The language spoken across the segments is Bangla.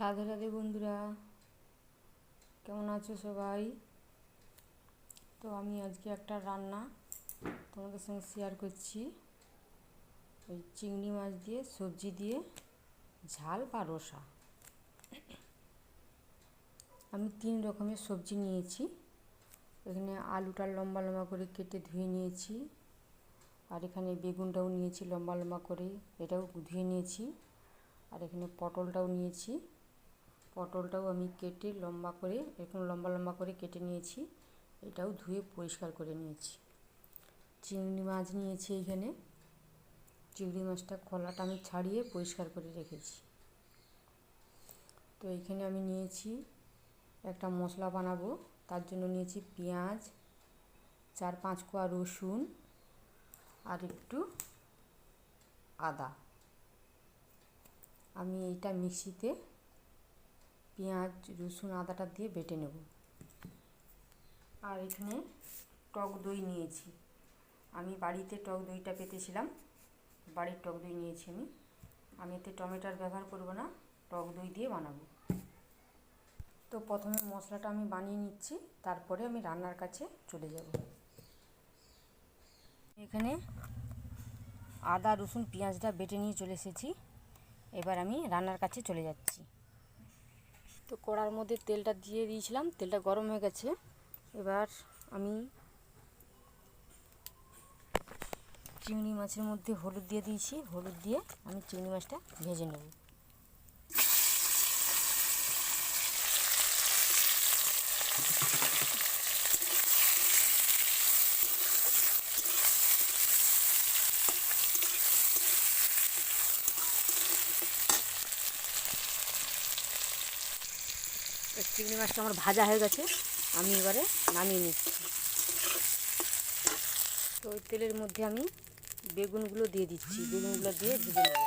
রাধে রাধে বন্ধুরা, কেমন আছো সবাই? তো আমি আজকে একটা রান্না তোমাদের সঙ্গে শেয়ার করছি। ওই চিংড়ি মাছ দিয়ে, সবজি দিয়ে, ঝাল বা রসা। আমি তিন রকমের সবজি নিয়েছি। এখানে আলুটা লম্বা লম্বা করে কেটে ধুয়ে নিয়েছি। আর এখানে বেগুনটাও নিয়েছি লম্বা লম্বা করে, এটাও ধুয়ে নিয়েছি। আর এখানে পটলটাও নিয়েছি। পটলটাও আমি কেটে লম্বা করে, এরকম লম্বা লম্বা করে কেটে নিয়েছি। এটাও ধুয়ে পরিষ্কার করে নিয়েছি। চিংড়ি মাছ নিয়েছি এইখানে চিংড়ি মাছটা খোলাটা আমি ছাড়িয়ে পরিষ্কার করে রেখেছি। তো এইখানে আমি নিয়েছি একটা মশলা বানাবো। তার জন্য নিয়েছি পেঁয়াজ, চার পাঁচ কোয়া রসুন আর একটু আদা। আমি এইটা মিক্সিতে পেঁয়াজ, রসুন, আদাটা দিয়ে বেটে নেব। আর এখানে টক দই নিয়েছি। আমি বাড়িতে টক দইটা পেতেছিলাম, বাড়ির টক দই নিয়েছি আমি। আমি এতে টমেটোর ব্যবহার করব না, টক দই দিয়ে বানাবো। তো প্রথমে মশলাটা আমি বানিয়ে নিচ্ছি, তারপরে আমি রান্নার কাছে চলে যাব। এখানে আদা, রসুন, পেঁয়াজটা বেটে নিয়ে চলে এসেছি। এবার আমি রান্নার কাছে চলে যাচ্ছি। তো কড়ার মধ্যে তেলটা দিয়ে দিয়েছিলাম, তেলটা গরম হয়ে গেছে। এবার আমি চিংড়ি মাছের মধ্যে হলুদ দিয়ে দিয়েছি, হলুদ দিয়ে আমি চিংড়ি মাছটা ভেজে নেব। চিংড়ি মাছটা আমার ভাজা হয়ে গেছে, আমি এবারে নামিয়ে নিচ্ছি। তো ওই তেলের মধ্যে আমি বেগুনগুলো দিয়ে দিচ্ছি, বেগুনগুলো দিয়ে ভেজে নেব।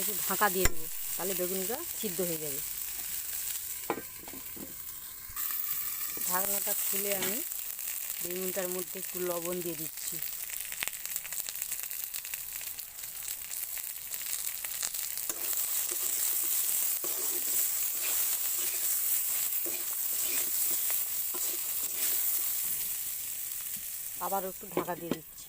একটু ঢাকা দিয়ে দেবো, তাহলে বেগুনটা সিদ্ধ হয়ে যাবে। ঢাকনাটা খুলে আমি বেগুনটার মধ্যে একটু লবণ দিয়ে দিচ্ছি। আবার একটু ঢাকা দিয়ে দিচ্ছি।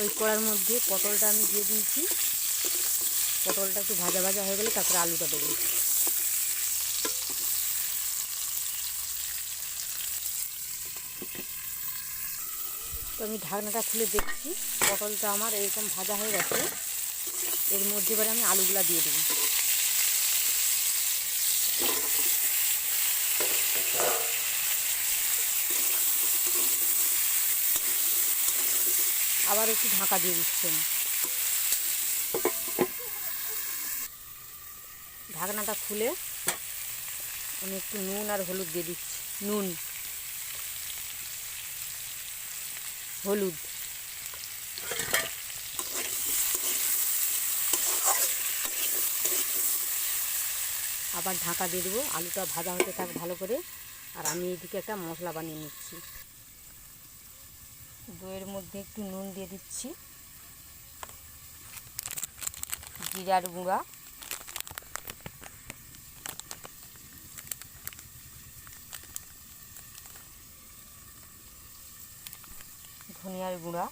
ওই কড়ার মধ্যে পটলটা আমি দিয়ে দিয়েছি। পটলটা একটু ভাজা ভাজা হয়ে গেলে তারপরে আলুটা দেবো। তো আমি ঢাকনাটা খুলে দেখছি, পটলটা আমার এরকম ভাজা হয়ে গেছে। এর মধ্যে এবারে আমি আলুগুলা দিয়ে দেবো। আবার একটু ঢাকা দিয়ে দিচ্ছেন। ঢাকনাটা খুলে আমি একটু নুন আর হলুদ দিয়ে দিচ্ছি। নুন। হলুদ। আবার ঢাকা দিয়ে দেবো। আলুটা ভাজা হতে থাক ভালো করে। আর আমি এদিকে একটা মশলা বানিয়ে নিচ্ছি। দইয়ের মধ্যে একটু নুন দিয়ে দিচ্ছি। জিরার গুঁড়া। ধনিয়ার গুঁড়া।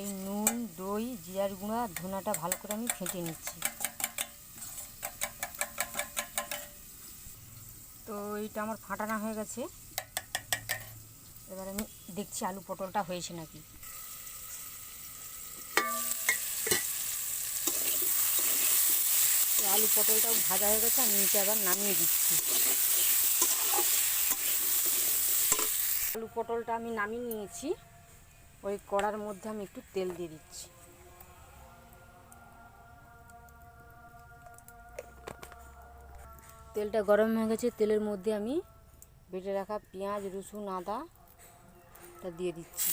এই নুন, দই, জিরার গুঁড়া, ধনাটা ভালো করে আমি ফেটে নিচ্ছি। তো এইটা আমার ফাটানো হয়ে গেছে। এবার আমি দেখছি আলু পটলটা হয়েছে নাকি। আলু পটলটাও ভাজা হয়ে গেছে, আমি এটা আবার নামিয়ে দিচ্ছি। আলু পটলটা আমি নামিয়ে নিয়েছি। ওই কড়ার মধ্যে আমি একটু তেল দিয়ে দিচ্ছি। তেলটা গরম হয়ে গেছে, তেলের মধ্যে আমি বেটে রাখা পেঁয়াজ, রসুন, আদা টা দিয়ে দিচ্ছি।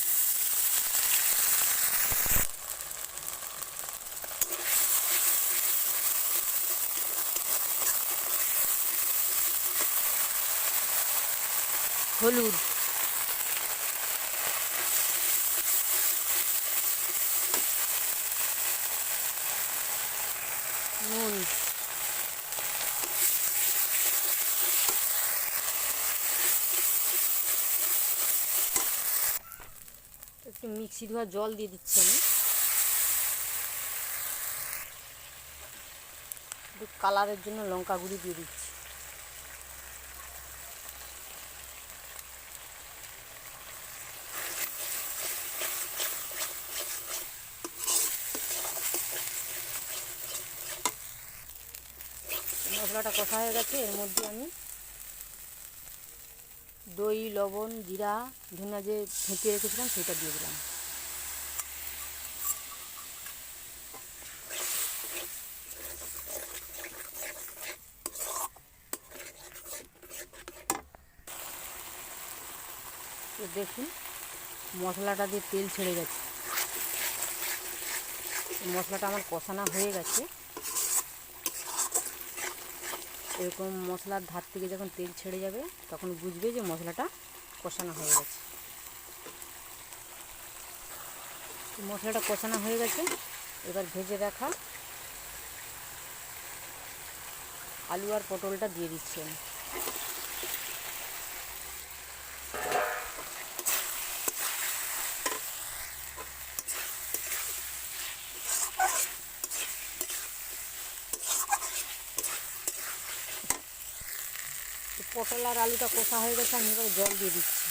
হলুদ। নুন একটু মিক্সি ধোয়া জল দিয়ে দিচ্ছি আমি। একটু কালারের জন্য লঙ্কা গুঁড়ি দিয়ে দিচ্ছি। মশলাটা কষা হয়ে গেছে, এর মধ্যে আমি দই, লবণ, জিরা, ধনিয়া যে ফেটিয়ে রেখেছিলাম সেটা দিয়ে দিলাম। তো দেখুন, মশলাটা দিয়ে তেল ছেড়ে গেছে। মশলাটা আমার কষানো হয়ে গেছে। এরকম মশলার ধার থেকে যখন তেল ছেড়ে যাবে, তখন বুঝবে যে মশলাটা কষানো হয়ে গেছে। মশলাটা কষানো হয়ে গেছে। এবার ভেজে রাখা আলু আর পটলটা দিয়ে দিচ্ছি আমি। পটল আর আলুটা কষা হয়ে গেছে, আমি এবার জল দিয়ে দিচ্ছি।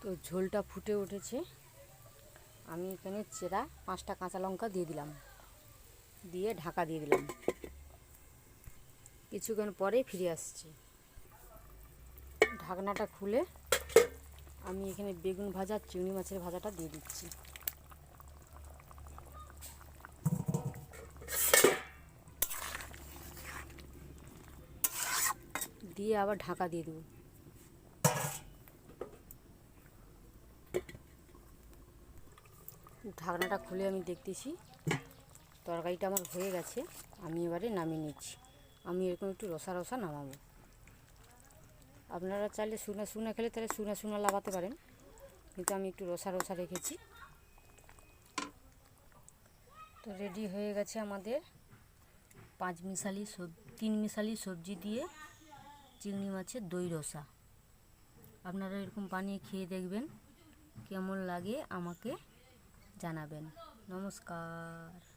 তো ঝোলটা ফুটে উঠেছে। আমি এখানে চেরা, পাঁচটা কাঁচা লঙ্কা দিয়ে দিলাম। দিয়ে ঢাকা দিয়ে দিলাম। কিছুক্ষণ পরে ফিরে আসছি। ঢাকনাটা খুলে আমি এখানে বেগুন ভাজা, চিংড়ি মাছের ভাজাটা দিয়ে দিচ্ছি। দিয়ে আবার ঢাকা দিয়ে দেবো। ঢাকনাটা খুলে আমি দেখতেছি। তরকারিটা আমার হয়ে গেছে, আমি এবারে নামিয়ে নিচ্ছি। আমি এরকম একটু রসা রসা নামাবো। আপনারা চাইলে শুনে শুনে খেলে তাহলে শুনে শুনে লাগাতে পারেন। কিন্তু আমি একটু রসা রসা রেখেছি। তো রেডি হয়ে গেছে আমাদের পাঁচ মিশালি সব, তিন মিশালি সবজি দিয়ে চিংড়ি মাছের দই রসা। আপনারা এরকম বানিয়ে খেয়ে দেখবেন কেমন লাগে আমাকে জানাবেন। নমস্কার।